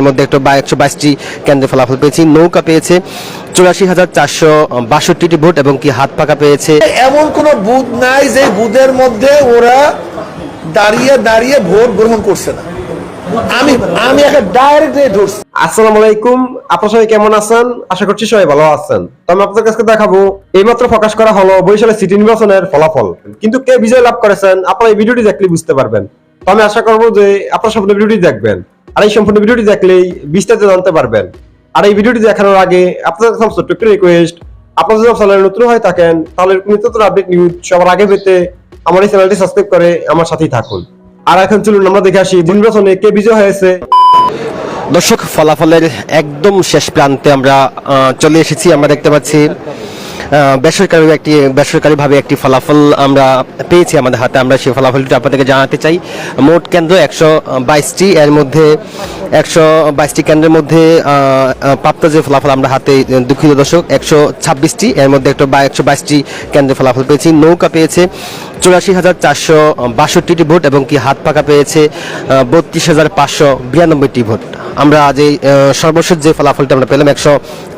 এর মধ্যে একটা বা একশো বাইশটি কেন্দ্রে ফলাফল পেয়েছি নৌকা পেয়েছে চুরাশি হাজার চারশো বাষট্টিটি ভোট এবং কি হাত পাকা পেয়েছে? এমন কোন বুথ নাই যে বুথের মধ্যে ওরা দাঁড়িয়ে দাঁড়িয়ে ভোট গ্রহণ করছে না। আমি আমি একটা ডাইরেক্ট ধরছি। আসসালামু আলাইকুম। আপনার সবাই কেমন আছেন? আশা করছি সবাই ভালো আছেন। তো আমি আপনাদের কাছে দেখাবো এইমাত্র প্রকাশ করা হলো বরিশালের সিটি নির্বাচনের ফলাফল। কিন্তু কে বিজয় লাভ করেছেন আপনারা এই ভিডিওটি দেখলে বুঝতে পারবেন। তো আমি আশা করব যে আপনারা সম্পূর্ণ ভিডিওটি দেখবেন। আর এই সম্পূর্ণ ভিডিওটি দেখলেই বিস্তারিত জানতে পারবেন। আর এই ভিডিওটি দেখানোর আগে আপনাদের আমার ছোট্ট রিকোয়েস্ট আপনারা যদি চ্যানেলে নতুন হয়ে থাকেন, তাহলে নিত্য নতুন আপডেট নিউজ সবার আগে পেতে আমার এই চ্যানেলটি সাবস্ক্রাইব করে আমার সাথেই থাকুন। আর এখন চলুন, আমরা দেখে আসি নির্বাচনে কে বিজয় হয়েছে। দর্শক, ফলাফলের একদম শেষ প্রান্তে আমরা চলে এসেছি। আমরা দেখতে পাচ্ছি বেসরকারি একটি, বেসরকারিভাবে একটি ফলাফল আমরা পেয়েছি আমাদের হাতে। আমরা সেই ফলাফলটি আপনাদেরকে জানাতে চাই। মোট কেন্দ্র একশো বাইশটি। এর মধ্যে একশো বাইশটি কেন্দ্রের মধ্যে প্রাপ্ত যে ফলাফল আমরা হাতে, দুঃখিত দর্শক, একশো ছাব্বিশটি। এর মধ্যে একটা একশো বাইশটি কেন্দ্রে ফলাফল পেয়েছি। নৌকা পেয়েছে চুরাশি হাজার চারশো বাষট্টিটি ভোট এবং কি হাত পাকা পেয়েছে বত্রিশ হাজার পাঁচশো বিরানব্বইটি ভোট। আমরা আজ এই সর্বশেষ যে ফলাফলটা আমরা পেলাম একশো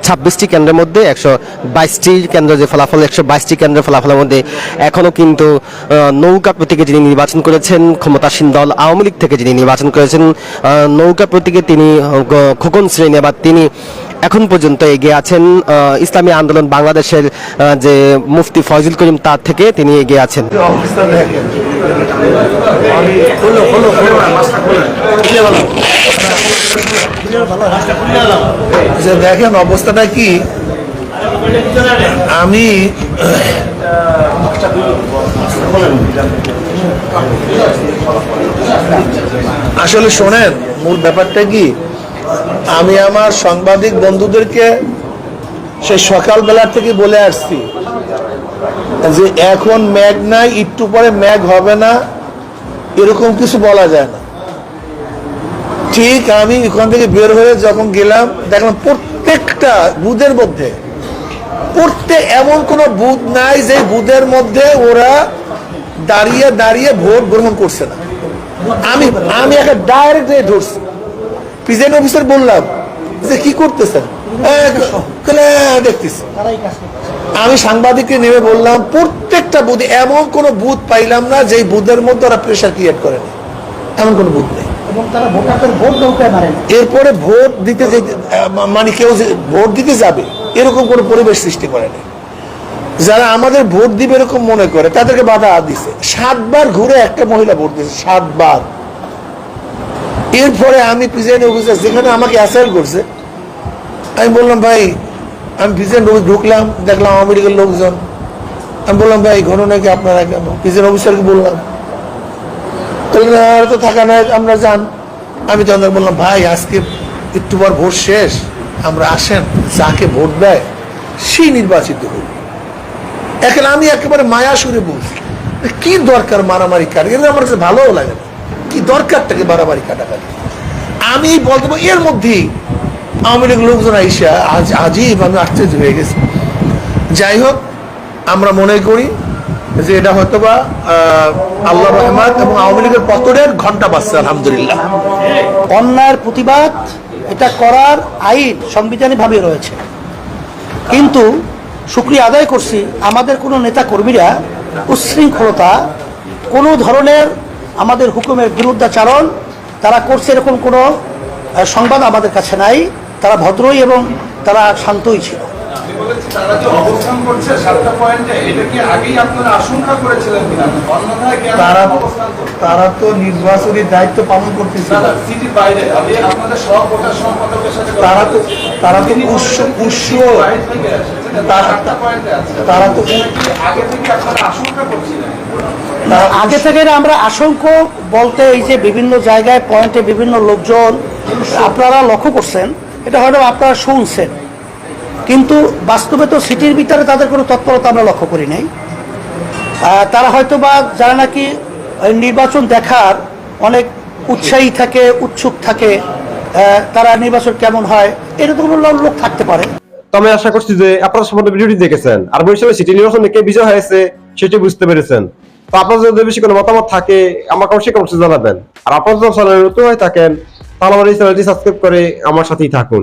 ছাব্বিশটি কেন্দ্রের মধ্যে, একশো বাইশটি কেন্দ্র যে ফলাফল, একশো বাইশটি কেন্দ্রের ফলাফলের মধ্যে এখনও কিন্তু নৌকা প্রতীকে যিনি নির্বাচন করেছেন, ক্ষমতাসীন দল আওয়ামী লীগ থেকে যিনি নির্বাচন করেছেন নৌকা প্রতীকে তিনি খোকন শ্রেণি বা তিনি এখন পর্যন্ত এগিয়ে আছেন ইসলামী আন্দোলন বাংলাদেশের যে মুফতি ফয়জুল করিম তার থেকে তিনি এগিয়ে আছেন। অবস্থা দেখেন অবস্থাটা কি? আমি আসলে শোনেন, মূল ব্যাপারটা কি? আমি আমার সাংবাদিক বন্ধুদেরকে সেই সকালবেলা থেকে বলে আসছি যে এখন ম্যাগ নাই, একটু পরে ম্যাগ হবে না, এরকম কিছু বলা যায় না। ঠিক আমি ওখান থেকে বের হয়ে যখন গেলাম, দেখলাম প্রত্যেকটা বুথের মধ্যে প্রত্যেক এমন কোন বুথ নাই যে বুথের মধ্যে ওরা দাঁড়িয়ে দাঁড়িয়ে ভোট গ্রহণ করছে না। আমি আমি একটা ডাইরেক্ট ধরছি। প্রেসিডেন্ট অফিসার বললাম যে, কি করতেছেন? দেখতেছি। আমি সাংবাদিককে নেমে বললাম, প্রত্যেকটা বুথ এমন কোন বুথ পাইলাম না যে বুথের মধ্যে ওরা প্রেশার ক্রিয়েট করে না এমন কোন বুথ নেই। এরপরে ভোট দিতে মানে কেউ ভোট দিতে যাবে, এরকম কোনো পরিবেশ সৃষ্টি করে না যারা আমাদের ভোট দিবে এরকম মনে করে, তাদেরকে বাধা দিছে। সাতবার ঘুরে একটা মহিলা ভোট দিয়েছে, সাতবার। এরপরে আমি প্রেসিডেন্ট অফিসার যেখানে আমাকে অ্যাসাইল করছে, আমি বললাম, ভাই, আমি প্রেসিডেন্ট অফিস ঢুকলাম, দেখলাম আমেরিকার লোকজন। আমি বললাম, ভাই ঘটনা কি আপনারা কেন? প্রেসিডেন্ট অফিসারকে বললাম বললেন, তো থাকা নাই আমরা যান। আমি তখন বললাম ভাই আজকে একটু পর ভোট শেষ আমরা আসেন যাকে ভোট দেয় সেই নির্বাচিত হই এখন আমি একেবারে মায়া সুরে বলছি কি দরকার মারামারি কাট? এগুলো আমার কাছে ভালোও লাগে না। কি দরকারটাকে মারামারি কাটা কাটাকাটি আমি বলতে এর মধ্যেই আওয়ামী লীগ লোকজন আইসা আজ আজীব আমি আশ্চর্য হয়ে গেছি। যাই হোক আমরা মনে করি যে এটা হয়তো বা আল্লাহ রহমান এবং আওয়ামী লীগের পতনের ঘণ্টা বাজছে, আলহামদুলিল্লাহ। অন্যায়ের প্রতিবাদ এটা করার আইন সাংবিধানিকভাবে রয়েছে। কিন্তু শুক্রিয়া আদায় করছি আমাদের কোনো নেতা কর্মীরা উচ্ছৃঙ্খলতা, কোনো ধরনের আমাদের হুকুমের বিরুদ্ধাচারণ, তারা করছে এরকম কোনো সংবাদ আমাদের কাছে নাই, তারা ভদ্রই এবং তারা শান্তই ছিল। তারা যে অবস্থান করছে সাতটা পয়েন্টে এটা কি আগেই আপনারা আশঙ্কা করেছিলেন কিনা? অন্যথায় কেন তারা তারা তো নির্বাচনী দায়িত্ব পালন করতেছে সিটির বাইরে। আমি আপনাদের সব ভোটার সম্পাদকের সাথে তারা তো তারা তো উৎস উৎস তারা তো আগে থেকে আপনারা আশঙ্কা করছিলেন? আগে থেকে আমরা আশঙ্ক বলতে এই যে বিভিন্ন জায়গায় পয়েন্টে বিভিন্ন লোকজন আপনারা লক্ষ্য করছেন এটা হয়তো আপনারা শুনছেন। কিন্তু বাস্তবে তো সিটির ভিতরে তাদের কোনো তৎপরতা আমরা লক্ষ্য করি নাই। তারা হয়তো বা যারা নাকি নির্বাচন দেখার অনেক উৎসাহী থাকে, উৎসুক থাকে তারা নির্বাচন কেমন হয়, এরকম লোক থাকতে পারে। তো আমি আশা করছি যে আপনারা সম্পূর্ণ ভিডিওটি দেখেছেন। আর বরিশালের সিটি নির্বাচনে কে বিজয় হয়েছে, সেটি বুঝতে পেরেছেন। তো আপনার যদি বেশি কোনো মতামত থাকে, আমার অবশ্যই কমেন্টে জানাবেন। আর আপনারা যদি নতুন হয়ে থাকেন, তাহলে আমার এই চ্যানেলটি সাবস্ক্রাইব করে আমার সাথেই থাকুন।